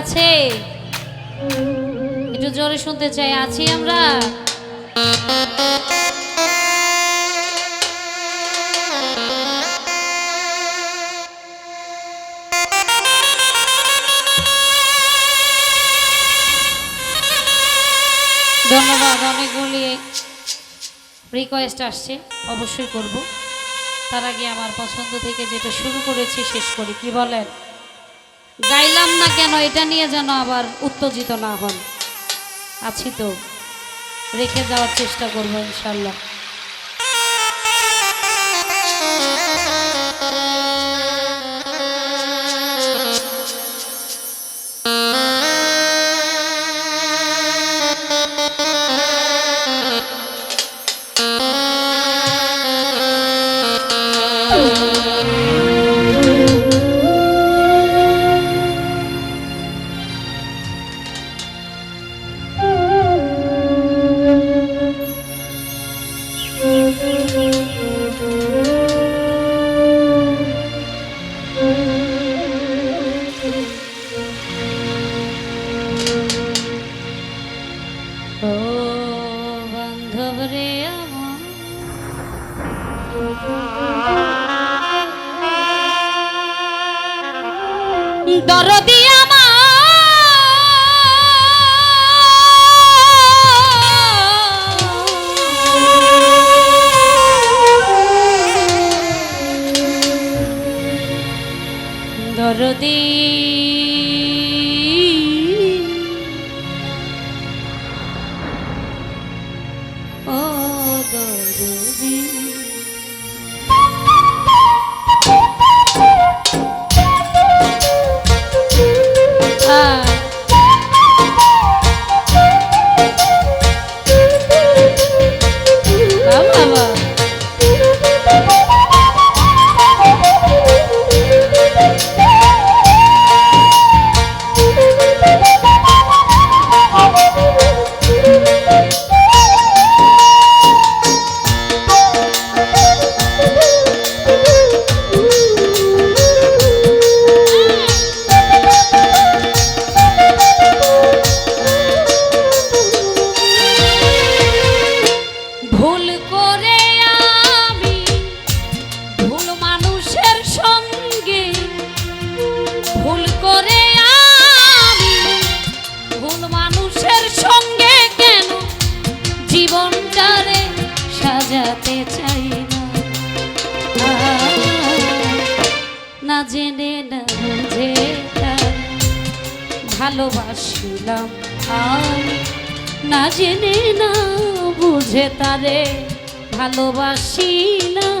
আছে? একটু জোরে শুনতে চাই, আছি আমরা? ধন্যবাদ, অনেকগুলি রিকোয়েস্ট আসছে, অবশ্যই করব। তার আগে আমার পছন্দ থেকে যেটা শুরু করেছি, শেষ করি, কি বলেন? গাইলাম না কেন? এটা নিয়ে যেন আবার উত্তেজিত না হন। আছি তো। রেখে যাওয়ার চেষ্টা করব, ইনশাল্লাহ। সাজাতে চাই না। না জেনে না বুঝে ভালোবাসিলাম না জেনে না বুঝে তারে ভালোবাসিলাম।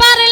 পারলে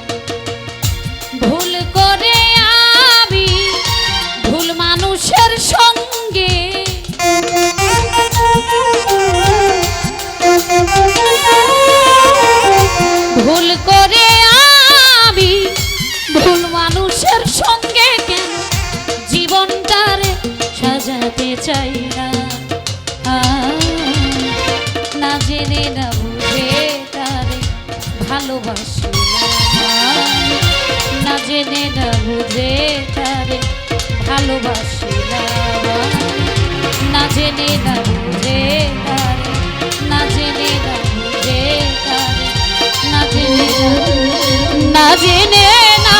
জেনে না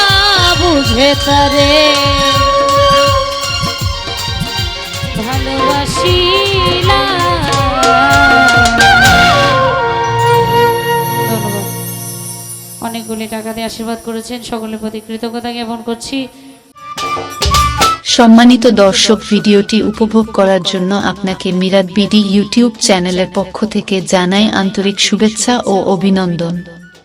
বুঝে তারে। ধন্যবাদ। অনেকগুলি টাকা দিয়ে আশীর্বাদ করেছেন, সকলের প্রতি কৃতজ্ঞতা জ্ঞাপন করছি। সম্মানিত দর্শক ভিডিওটি উপভোগ করার জন্য আপনাকে মিরাট বিডি ইউটিউব চ্যানেলের পক্ষ থেকে জানাই আন্তরিক শুভেচ্ছা ও অভিনন্দন।